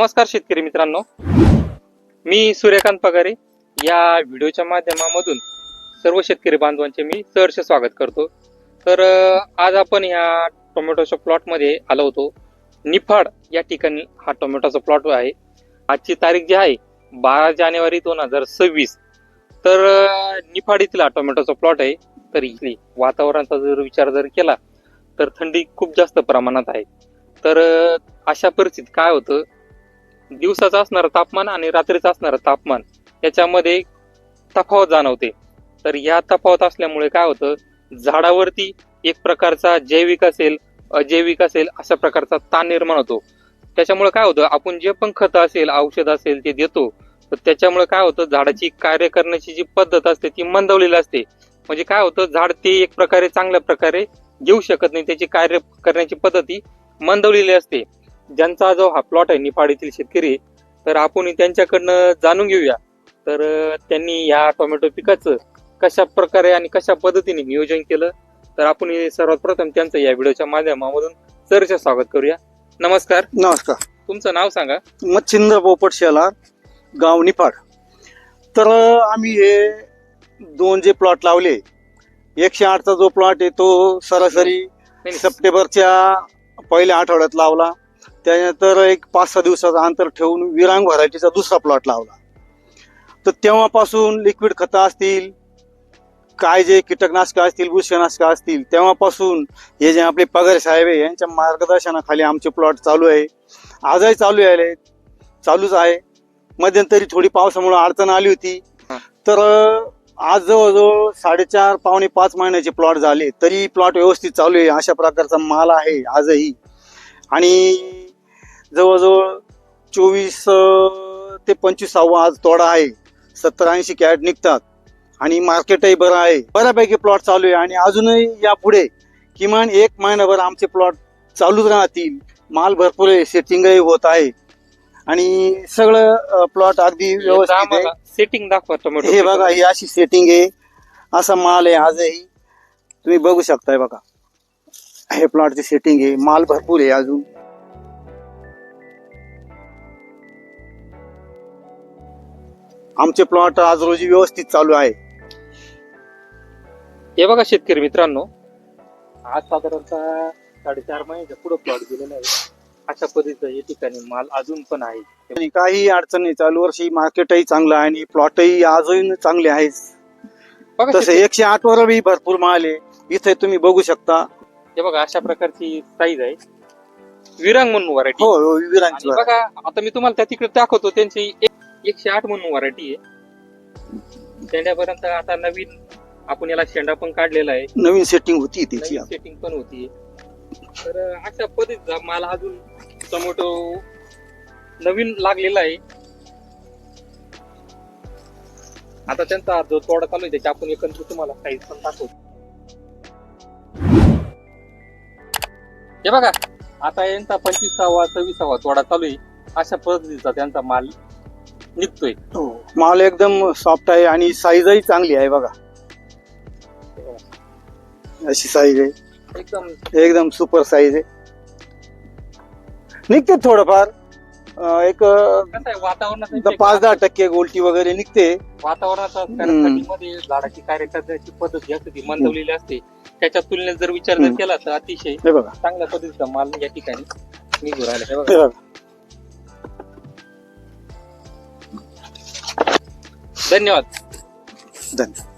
नमस्कार शेतकरी मित्रांनो. मी सूर्यकांत पगारे. या व्हिडिओच्या माध्यमामधून सर्व शेतकरी बांधवांचे मी सहर्ष स्वागत करतो. तर आज आपण ह्या टोमॅटोच्या प्लॉटमध्ये आलो होतो. निफाड या ठिकाणी हा टोमॅटोचा प्लॉट आहे. आजची तारीख जी आहे बारा जानेवारी दोन हजार सव्वीस. तर निफाड इथला टोमॅटोचा प्लॉट आहे. तर इथली वातावरणाचा जर विचार जर केला तर थंडी खूप जास्त प्रमाणात आहे. तर अशा परिस्थितीत काय होतं? दिवसाचं असणारं तापमान आणि रात्रीचं असणारं तापमान याच्यामध्ये तफावत जाणवते. तर या तफावत असल्यामुळे काय होतं? झाडावरती एक प्रकारचा जैविक असेल अजैविक असेल अशा प्रकारचा ताण निर्माण होतो. त्याच्यामुळे काय होतं? आपण जे पण खत असेल औषध असेल ते देतो. तर त्याच्यामुळे काय होतं? झाडाची कार्य करण्याची जी पद्धत असते ती मंदवलेली असते. म्हणजे काय होतं? झाड ते एक प्रकारे चांगल्या प्रकारे घेऊ शकत नाही. त्याची कार्य करण्याची पद्धती मंदवलेली असते. ज्यांचा जो हा प्लॉट आहे निफाड येथील शेतकरी तर आपण त्यांच्याकडनं जाणून घेऊया. तर त्यांनी या टोमॅटो पिकाचं कशा प्रकारे आणि कशा पद्धतीने नियोजन केलं? तर आपण सर्वात प्रथम त्यांचं या व्हिडिओच्या माध्यमामधून सरचे स्वागत करूया. नमस्कार. नमस्कार. तुमचं नाव सांगा. मच्छिंद्र पोपट शेला गाव निफाड. तर आम्ही हे दोन जे प्लॉट लावले एकशे आठचा जो प्लॉट आहे तो सरासरी सप्टेंबरच्या पहिल्या आठवड्यात लावला. त्यानंतर एक पाच सहा दिवसाचं अंतर ठेवून विरांग व्हरायटीचा दुसरा प्लॉट लावला. तर तेव्हापासून लिक्विड खतं असतील काय जे कीटकनाशकं असतील बुरशीनाशकं असतील तेव्हापासून हे जे आपले पगार साहेब आहे यांच्या मार्गदर्शनाखाली आमचे प्लॉट चालू आहे. आजही चालू आहे. चालूच आहे. मध्यंतरी थोडी पावसामुळे अडचण आली होती. तर आज जवळजवळ साडेचार पावणे पाच महिन्याचे प्लॉट झाले. तरी प्लॉट व्यवस्थित चालू आहे. अशा प्रकारचा माल आहे आजही. आणि जवळजवळ चोवीस ते पंचवीसावा आज तोडा आहे. सत्तर ऐंशी कॅरेट निघतात. आणि मार्केटही बरं आहे. बऱ्यापैकी प्लॉट चालू आहे. आणि अजूनही यापुढे किमान एक महिनाभर आमचे प्लॉट चालूच राहतील. माल भरपूर आहे. सेटिंगही होत आहे. आणि सगळं प्लॉट अगदी व्यवस्थित आहे. सेटिंग दाखवा टोमॅटो हे बघा ही अशी सेटिंग आहे. असा माल आहे आजही. तुम्ही बघू शकताय बघा. हे प्लॉटची सेटिंग आहे. माल भरपूर आहे अजून. आमचे प्लॉट आज रोजी व्यवस्थित चालू आहे. हे बघा शेतकरी मित्रांनो. आज साधारणतः साडेचार महिन्याच्या पुढे प्लॉट गेलेला आहे. अशा पद्धतीचं या ठिकाणी माल अजून पण आहे. आणि काही अडचण नाही चालू. वर्षी मार्केटही चांगलं आहे आणि प्लॉटही आजही चांगले आहेत. बघा तसे एकशे आठ वर बी भरपूर माल आहे. इथे तुम्ही बघू शकता. हे बघा अशा प्रकारची साईज आहे. विरांग म्हणून व्हरायटी हो हो, आणि बघा आता मी तुम्हाला त्या तिकडे दाखवतो त्यांची एक- एकशे आठ म्हणून व्हरायटी आहे. शेंड्यापर्यंत आता नवीन आपण याला शेंडा पण काढलेला आहे. नवीन सेटिंग होती त्याची नवीन सेटिंग पण होती. तर अशा पद्धतीचा माल अजून टोमॅटो नवीन लागलेला आहे. आता त्यांचा जो तोडा चालू आहे त्याची आपण एकंदरीत तुम्हाला साईज पण दाखवतो. हे बघा आता यांचा पंचवीसावा सव्वीसावा तोडा चालू आहे. अशा पद्धतीचा त्यांचा माल निघतोय. हो. माल एकदम सॉफ्ट आहे आणि साईजही चांगली आहे बघा. अशी साईज आहे. एकदम. एकदम सुपर साईज आहे. निघते थोडंफार. अं, एक अं, कसं आहे वातावरणात द- पाच दहा टक्के गोलटी वगैरे निघते. वातावरणाचा हम्म. थंडीमध्ये झाडाची पद्धत जी असते ती मंदवलेली असते. त्याच्या तुलनेत जर विचार जर हम्म. केला तर अतिशय हे बघा. चांगल्या पद्धतीचा माल या ठिकाणी निघू राहिला. हे हे. बघा. धन्यवाद. धन्यवाद.